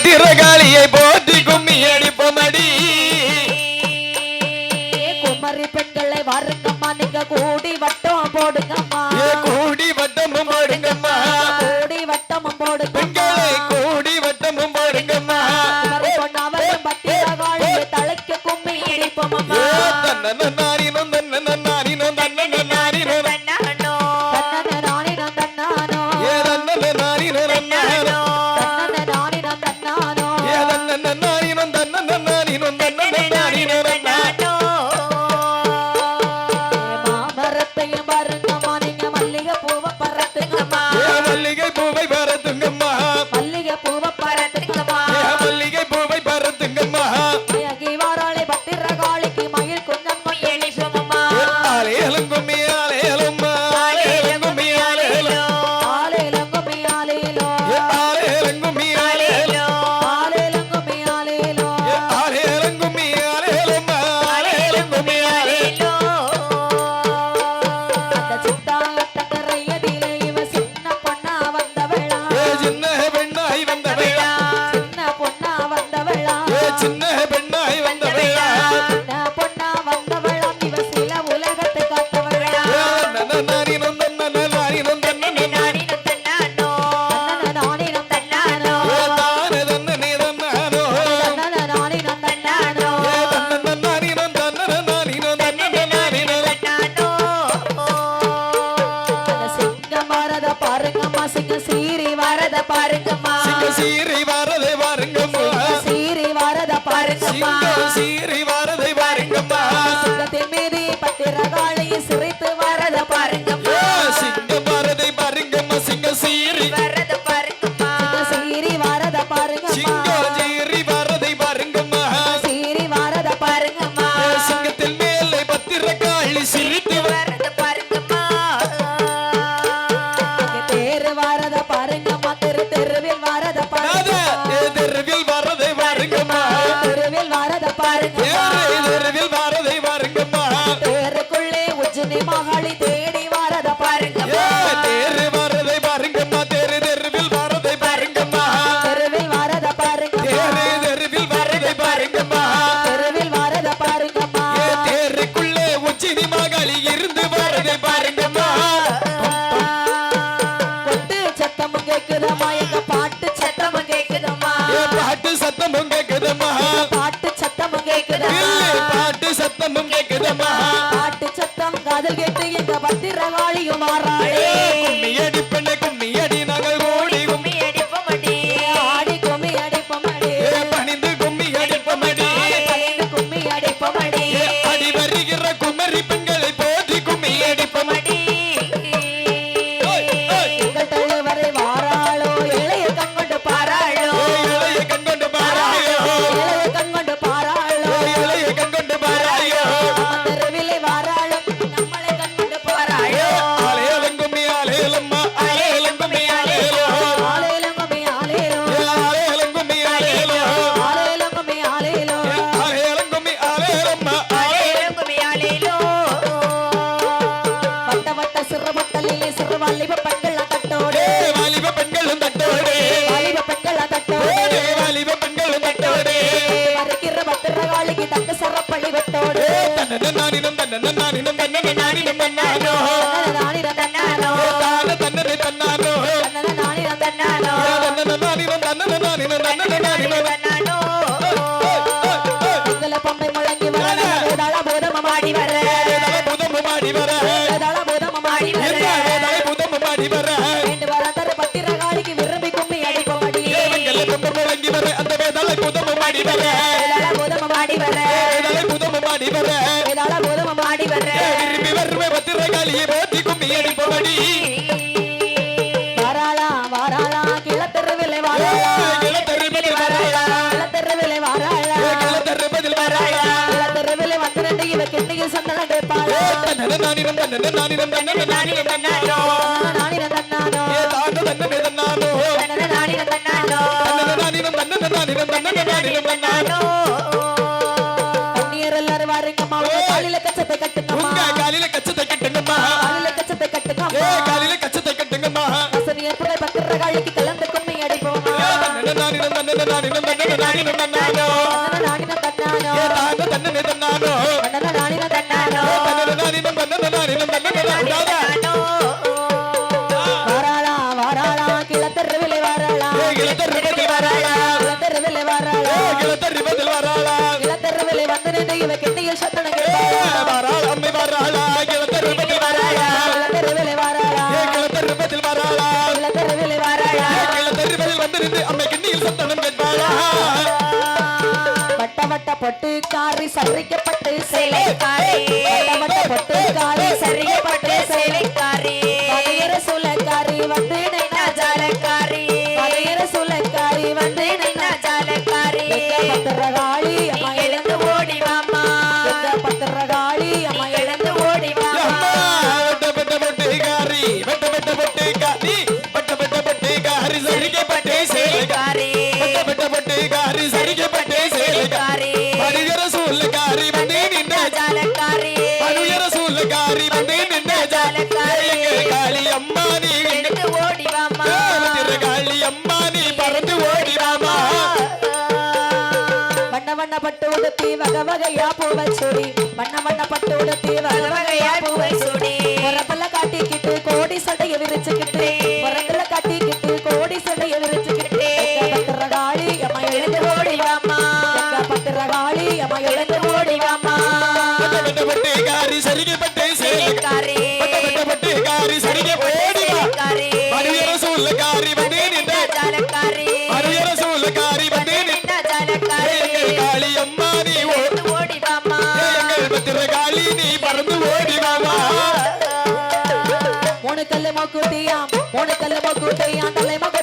பத்திரகாளியை போற்றி கும்மி அடிப்பமடி. குமரி பெண்களை வாருங்கம்மா நீங்க கூடி வட்டம் போடுங்கம்மா. கூடி வட்டமும் போடுங்கம்மா. கூடி வட்டமும் போடுங்க பெண்களை கூடி வட்டமும் போடுங்கம்மா. அவரும் பத்திரகாளியை தலைக்கு கும்மி அடிப்போம் மாமரத்தையும் பாருங்க மாலிங்க மல்லிகை பூவை பறத்துங்கம்மா சீறி வருது பாருங்கப்பா சத்தமும் கேக்குதம்மா. பாட்டு சத்தமும் கேக்குதா பாட்டு சத்தமும் கேக்குதம்மா. பாட்டு சத்தம் காதல் கேட்டு எங்க பத்திரகாளியும் மாறாளே வாலிப பெண்கள் தட்டோடு. வாலிப பெண்களும் தட்டோடு. வாலிப பெண்கள் தட்டோடு. வாலிப பெண்களும் தட்டோடு. வருகிற பத்திரகாளிக்கு தங்க சரப்பழி வட்டோடு தன்னன நானினும் தன்னன நானினும் தன்னன நானினும் தன்னானோ. மாடி வர பூதம் மாடி வர பூதம் மாடி வர பூதம் மாடி வர விரும்பி வருவே பத்திர காலியை போட்டி கும்மி அடிப்பபடி வாராளா வாராளா கிளத்தருவிலை வாராளா. கிளத்தருவிலை வாராளா. கிளத்தருவிலை வாராளா. கிளத்தருவதில் வாராளா. கிளத்தருவிலை வந்தனண்டு இவ கிண்டியில் சந்தனம் கேட்பாளா. நானிரம் நானிரம் நானிரம் நானிரம் நானிரம் தானிடம் தன்னன தானிடம் தன்னன தானிடம் தன்னானோ. நீர் எல்லாரும் வாருங்கம்மா. காலில கச்சத்தை கட்டுங்கம்மா. உங்க காலில கச்சத்தை கட்டுங்கம்மா. காலில கச்சத்தை கட்டுங்கம்மா. ஏ காலில கச்சத்தை கட்டுங்கம்மா. அசனிய புரை பக்கற காலிக்கு கலந்து கும்மி அடிப்போம் தன்னன தானிடம் தன்னன தானிடம் தன்னன தானிடம் சத்தனம் ஏ கேட்பாளா வராளா அம்மை வராளா வராளா. கிளத்தெருவிலே வாராளா. ஏ கிளத்தரிபத்தில் வராளா. கிளத்தெருவிலே வாராளா. ஏ கிளத்தரிபத்தில் வந்து நின்று அம்மை கிண்ணியில் சத்தனம் கேட்பாளா. வட்ட வட்ட பொட்டு காரி சரிக்கப்பட்டு சேலைக்காரி வட்ட வட்ட பொட்டு காரி சரிக்கப்பட்டு வளையற சூலக்காரி வந்து நைனா ஜாலக்காரி. வளையற சூலக்காரி வந்து நைனா ஜாலக்காரி. பத்திரகாளி பட்டு உடுத்தி வகை வகையா பூவை சுடி. வண்ண வண்ண பட்டு உடுத்தி வகை வகையா பூவை சுடி. உரப்புல காட்டிக்கிட்டு கோடி சடைய விரிச்சுக்கிட்டு. உரப்புல காட்டிக்கிட்டு கோடி சடைய விரிச்சுக்கிட்டு. பத்திரகாளி அம்மா எழுந்து ஓடி வாமா பத்திரகாளி அம்மா எழுந்து ஓடி வாமா வெட்ட வெட்ட பொட்டுக்காரி சரிக்கப்பட்டு ஓடிவா பரிகர சூலக்காரி. வந்து நின்ற பரிகர ஓடினாமா? பறந்து ஓடிடாமா மூணு கல்லு தலை மூணு கல்லு மொக்குட்டியாம்